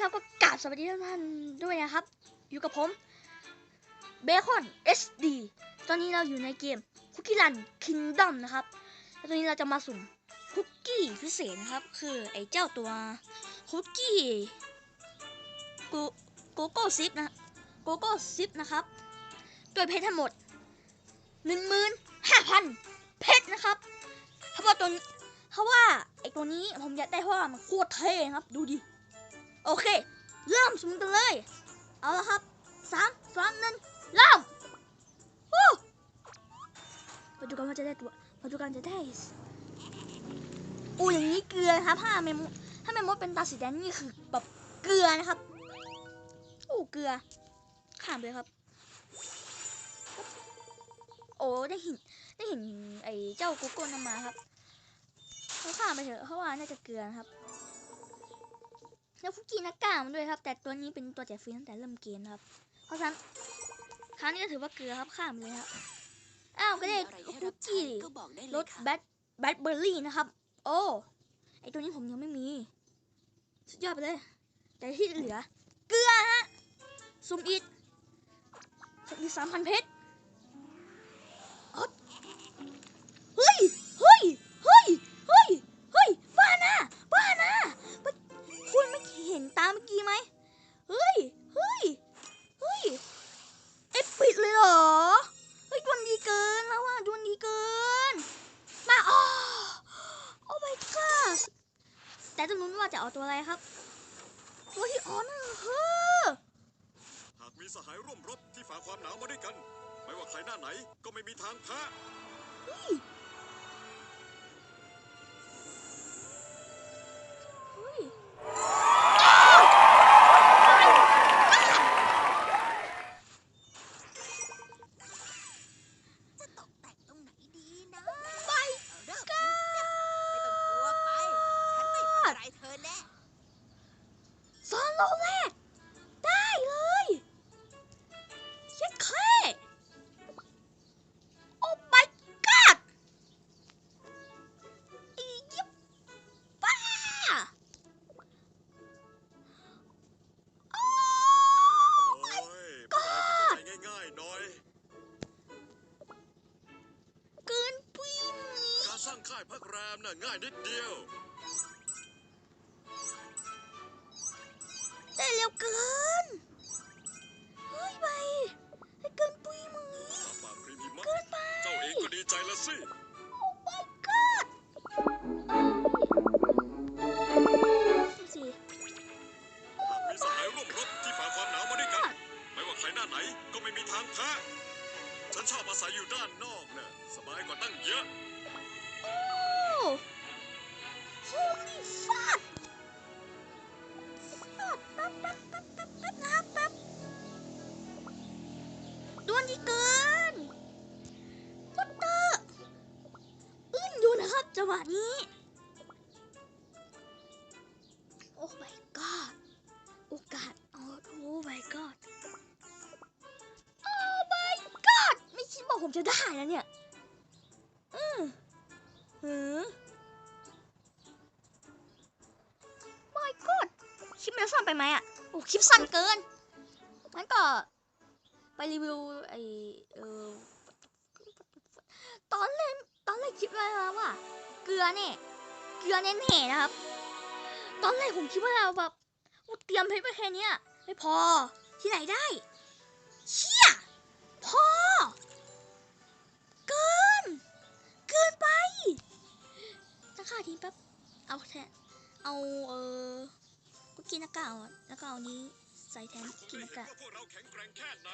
ครับก็กราบสวัสดีทุกท่านด้วยนะครับ อยู่กับผมเบคอน SD ตอนนี้เราอยู่ในเกมคุกกี้รันคิงดอมนะครับแล้วตอนนี้เราจะมาสุ่มคุกกี้พิเศษนะครับ คือไอ้เจ้าตัวคุกกี้โกโก้ซิปนะโกโก้ซิปนะครับด้วยเพชรทั้งหมดหนึ่งหมื่นห้าพันเพชรนะครับเพราะว่าตัวเพราะว่าไอ้ตัวนี้ผมอยากได้เพราะว่ามันโคตรเท่ครับ ดูดิ โอเค เริ่มสุ่มกันเลย เอาละครับสามสองหนึ่งเริ่มวู้มาดูกันว่าจะได้ตัวมาดูกันจะได้โอ้อย่างนี้เกลือนะครับถ้าเมมถ้าเมมดเป็นตาสีแดงนี่คือแบบเกลือนะครับโอ้เกลือข้ามไปเลยครับ โอ้ได้หินได้หินไอ้เจ้าโกโก้นำมาครับเขาข้ามไปเถอะเพราะว่าน่าจะเกลือนะครับ แล้วฟุกินักกล้ามันด้วยครับ แต่ตัวนี้เป็นตัวแจกฟรีตั้งแต่เริ่มเกมครับ เพราะฉะนั้นครั้งนี้ก็ถือว่าเกลือครับข้ามเลยครับอ้าวก็ได้ฟุกิก็บอกได้เลรยสค่ะแบทแบทเบอร์รี่นะครับ โอ้ไอตัวนี้ผมยังไม่มี สุดยอดไปเลย แต่ที่เหลือ เกลือฮะซุมอีดซุมอีดสามพันเพชร เห็นตามเมื่อกี้ไหมเฮ้ย เฮ้ย เฮ้ย เอฟปิกเลยเหรอ เฮ้ยดวงดีเกินแล้วว่าดวงดีเกิน มาอ๋อโอ้ my god แต่ต้องรู้นว่าจะเอาตัวอะไรครับ ตัวที่อ๋อนั่นคือหากมีสหายร่วมรบที่ฝ่าความหนาวมาด้วยกัน ไม่ว่าใครหน้าไหนก็ไม่มีทางแพ้ ง่ายนิดเดียว แป๊บปั๊บดวนที่เกินวัตเตอร์อึ้งอยู่นะครับจังหวะนี้ โอ้ my god โอกาสโอ้โอ้ my god โอ้ my god ไม่คิดว่าผมจะได้นะเนี่ย อืมหือ my god คลิปมันสั้นไปไหมอะ โอ้คลิปสั้นเกินงั้นก็ไปรีวิวไอเออตอนแรกตอนแรกคิดไว้แล้วว่าเกลือเนี่ยเกลือแน่ๆนะครับ ตอนแรกผมคิดว่าเราแบบเตรียมเพชรไปแค่นี้ไม่พอที่ไหนได้เชี่ยพอเกินเกินไปตั้งค่าทีแป๊บเอาแทนเอาเออ กินนากาอะแล้วก็เอานี้ใส่แทนกุกกินได้นากาเห็นว่าพวกเราแข็งแกร่งแค่ไหน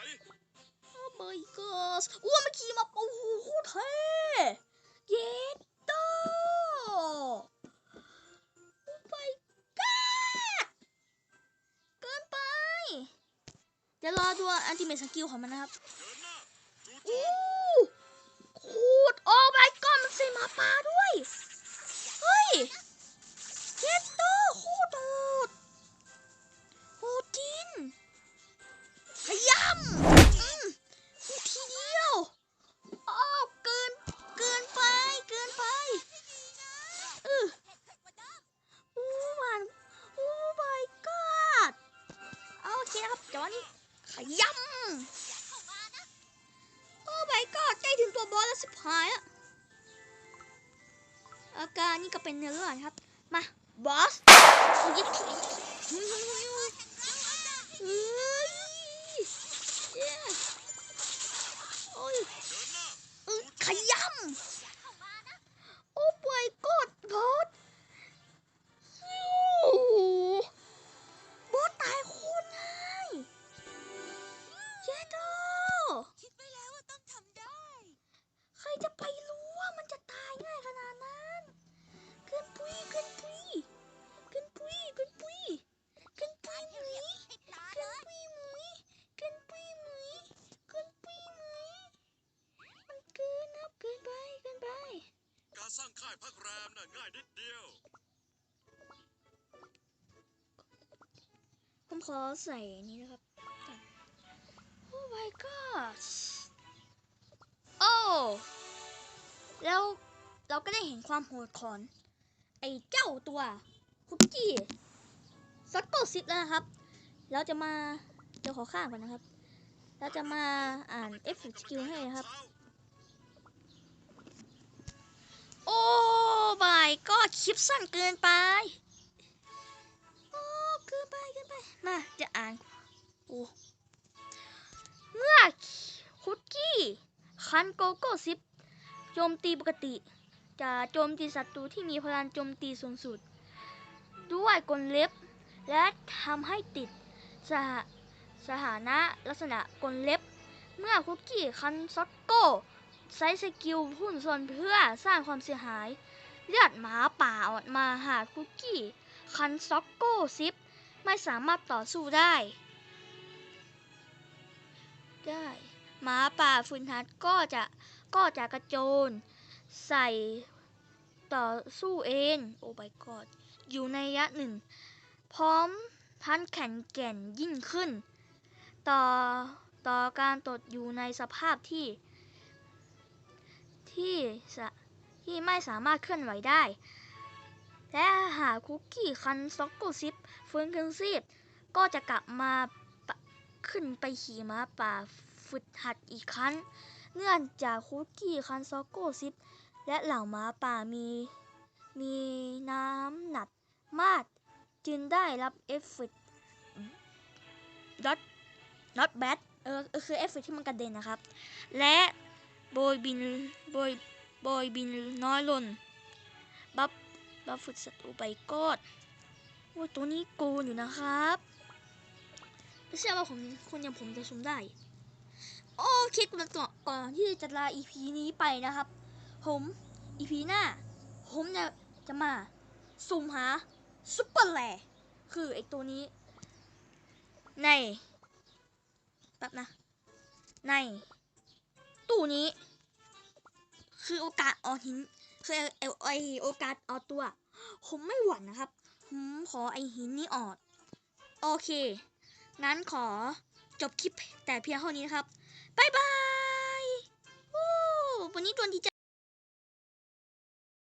โอ้ my god อ้วนเมื่อกี้มาโอ้โหโคตรเท่เย็ดโตโอ้ my god เกินไป เดี๋ยวรอดูอันติเมทสกิลของมันนะครับ อาการนี่ก็เป็นเนื้อเรื่องครับ มาบอสยิบเฮ้ยเย้โอ้ยขยำ ผมขอใส่นี้นะครับโอ้ my god โอ้แล้วเราก็ได้เห็นความโหดของไอ้เจ้าตัวคุกกี้ซัตโตซิปแล้วนะครับ เราจะมาเดี๋ยวขอข้ามก่อนนะครับ เราจะมาอ่านเอฟเฟกต์สกิลให้นะครับ โอ้ my god คลิปสั้นเกินไป คันโกโก้ซิปโจมตีปกติ จะโจมตีศัตรูที่มีพลังโจมตีสูงสุด ด้วยกลเล็บ และทำให้ติดสหสถานะลักษณะกลเล็บ เมื่อคุกกี้คันซ็อกโก้ใช้สกิลพุ่นส่วนเพื่อสร้างความเสียหาย เลือดหมาป่าออกมาหาคุกกี้คันซ็อกโก้ซิปไม่สามารถต่อสู้ได้ ได้ หมาป่าฟุนทัดก็จะก็จะกระโจน ใส่ต่อสู้เอง โอ้ my god อยู่ในระยะหนึ่ง พร้อมทันแข็งแกร่งยิ่งขึ้น ต่อต่อการตดอยู่ในสภาพที่ ที่ที่ไม่สามารถเคลื่อนไหวได้ และหากคุกกี้คันซ็อกโกซิปฟื้นคืนชีพก็จะกลับมาขึ้นไปขี่ม้าป่า ฝึกหัดอีกครั้ง เนื่องจากคุกกี้คันซ็อกโกซิป และเหล่าม้าป่ามี มีน้ำหนักมาก จึงได้รับเอฟเฟกต์ not not bad เออคือเอฟเฟกที่มันกระเด็นนะครับ และโบยบินโบยโบยบินน้อยลงบัฟบัฟฝึกศัตรูไปกอดโอ้ตัวนี้โกนอยู่นะครับ ไม่เชื่อว่าผมคนอย่างผมจะซุมได้ โอเคก่อนก่อนก่อนที่จะลา EP นี้ไปนะครับ ผม EP หน้า ผมจะจะมาสุ่มหาซุปเปอร์แลคือไอตัวนี้ ในแป๊บนะ ใน ตู้นี้ คือโอกาสออกหินคือไอไอไอโอกาสออกตัว ผมไม่หวั่นนะครับ ผมขอไอหินนี้ออก โอเค งั้นขอจบคลิปแต่เพียงเท่านี้นะครับ บายบาย โอ้วันนี้โดนดีใจ